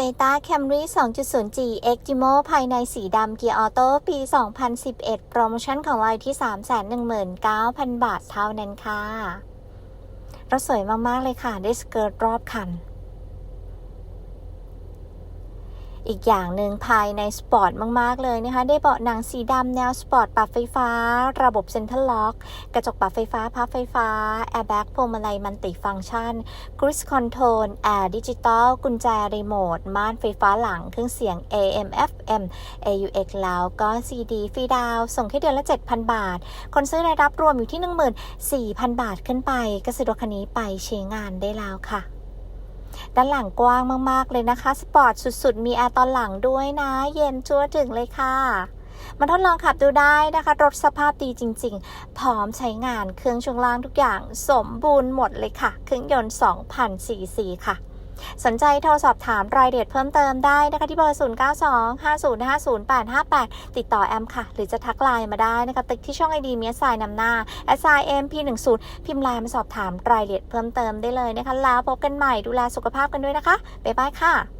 Toyota Camry 2.0G Eximo ภายในสีดำเกียร์ออโต้ปี 2011 โปรโมชั่นของเราที่ 319,000 บาทเท่านั้นค่ะรถสวยมาก ๆ เลยค่ะ ได้สเกิร์ตรอบคัน อีกอย่างหนึ่งภายในสปอร์ตมาก ๆ เลยนะคะ ได้เบาะหนังสีดำแนวสปอร์ตปรับไฟฟ้า ระบบเซ็นทรัลล็อก กระจกปรับไฟฟ้าพับไฟฟ้า แอร์แบ็กพวงมาลัยมันติฟังก์ชันครู i คอนโทรลแอร์ดิจิตอลกุญแจรีโมทม่านไฟฟ้าหลัง เครื่องเสียง AM FM AUX แล้วก็ CD ฟรีดาว ส่งแค่เดือนละ 7,000 บาท คนซื้อได้รับรวมอยู่ที่ 14,000 บาทขึ้นไป ก็ซื้อรถคันนี้ไปใช้งานได้แล้วค่ะ ด้านหลังกว้างมากๆเลยนะคะ สปอร์ตสุดๆ มีแอร์ตอนหลังด้วยนะ เย็นชั่วถึงเลยค่ะมาทดลองขับดูได้นะคะ รถสภาพดีจริง ๆ พร้อมใช้งานเครื่องช่วงล่างทุกอย่าง สมบูรณ์หมดเลยค่ะ เครื่องยนต์ 2,000 ซีซีค่ะ สนใจโทรสอบถามรายละเอียดเพิ่มเติมได้นะคะที่เบอร์ 0925050858 ติดต่อแอมค่ะ หรือจะทักไลน์มาได้นะคะติ๊กที่ช่องไอดีเมียสายนำหน้า s i m p 1 0พิมพ์ไลน์มาสอบถามรายละเอียดเพิ่มเติมได้เลยนะคะแล้วพบกันใหม่ดูแลสุขภาพกันด้วยนะคะบ๊ายบายค่ะ